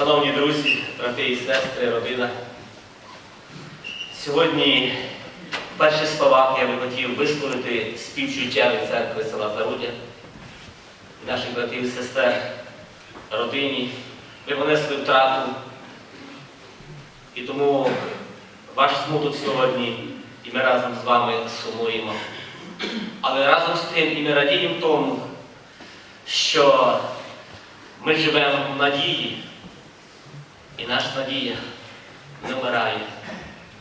Шановні друзі, брати і сестри, родина. Сьогодні в перших словах я би хотів висловити співчуття від церкви села Зарудя, наших братів і сестер, родині. Ви понесли втрату. І тому ваш смуток сьогодні, і ми разом з вами сумуємо. Але разом з тим і ми радіємо тому, що ми живемо в надії, і наша надія не вмирає,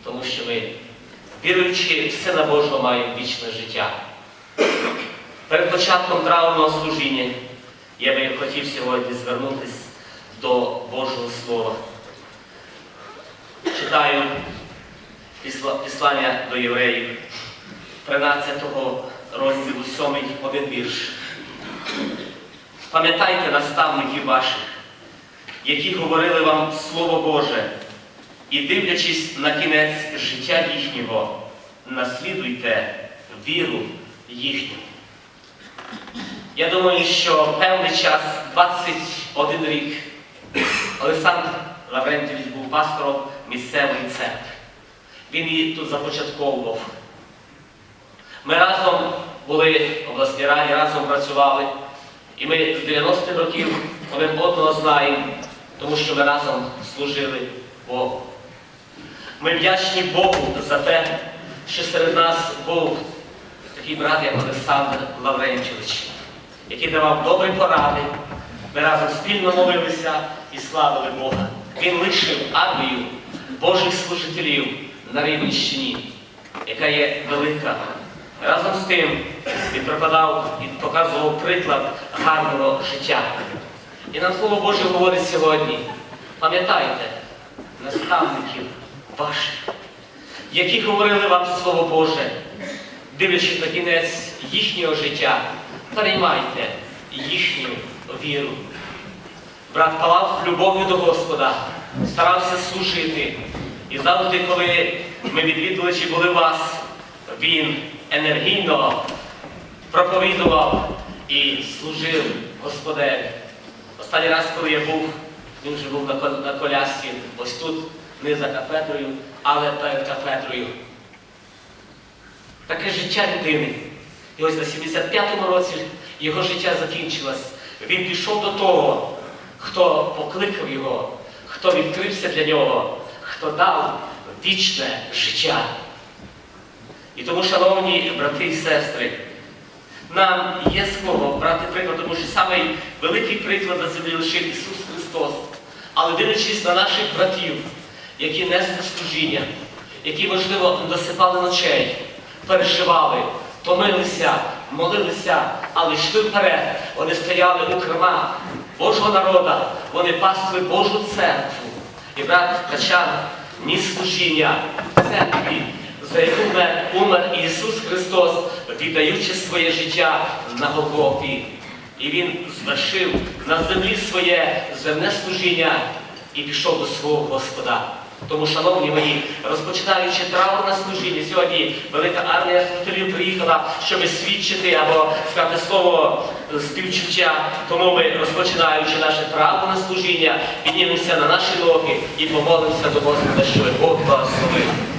тому що ми, віруючи в Сина Божого, маємо вічне життя. Перед початком травного служіння я би хотів сьогодні звернутися до Божого Слова. Читаю післа- післання до євреїв 13 розділу 7 один вірш. Пам'ятайте наставників ваших, які говорили вам Слово Боже, і дивлячись на кінець життя їхнього, наслідуйте віру їхню. Я думаю, що певний час, 21 рік, Олександр Лаврентьович був пастором місцевої церкви. Він її тут започатковував. Ми разом були в обласній раді, разом працювали. І ми з 90-х років один одного знаємо, тому що ми разом служили Богу. Ми вдячні Богу за те, що серед нас був такий брат, як Олександр Лаврентьович, який давав добрі поради. Ми разом спільно молилися і славили Бога. Він лишив армію Божих служителів на Рівненщині, яка є велика. Разом з тим він преподав і показував приклад гарного життя. І нам Слово Боже говорить сьогодні, пам'ятайте наставників ваших, які говорили вам Слово Боже, дивлячись на кінець їхнього життя, переймайте їхню віру. Брат палав любов'ю до Господа, старався служити. І завжди, коли ми відвідували чи були вас, він енергійно проповідував і служив Господеві. Останній раз, коли я був, він вже був на, колясці, ось тут, не за кафедрою, але перед кафедрою. Таке життя людини. І ось на 75-му році його життя закінчилось. Він пішов до того, хто покликав його, хто відкрився для нього, хто дав вічне життя. І тому, шановні брати і сестри, нам є з кого брати приклад, тому що самий великий приклад на землі лишив Ісус Христос. Але дивлячись на наших братів, які несли служіння, які, можливо, досипали ночей, переживали, томилися, молилися, але йшли вперед. Вони стояли у кермах Божого народа, вони пасли Божу церкву. І брат Качан ніс служіння церкві, за яку умер, Ісус Христос, віддаючи своє життя на Голгофі. І Він звершив на землі своє земне служіння і пішов до свого Господа. Тому, шановні мої, розпочинаючи траурне служіння, сьогодні велика армія служителів приїхала, щоб свідчити або сказати слово співчуття. Тому ми, розпочинаючи наше траурне служіння, піднімемося на наші ноги і помолимося до Господа, щоб Бог благословив.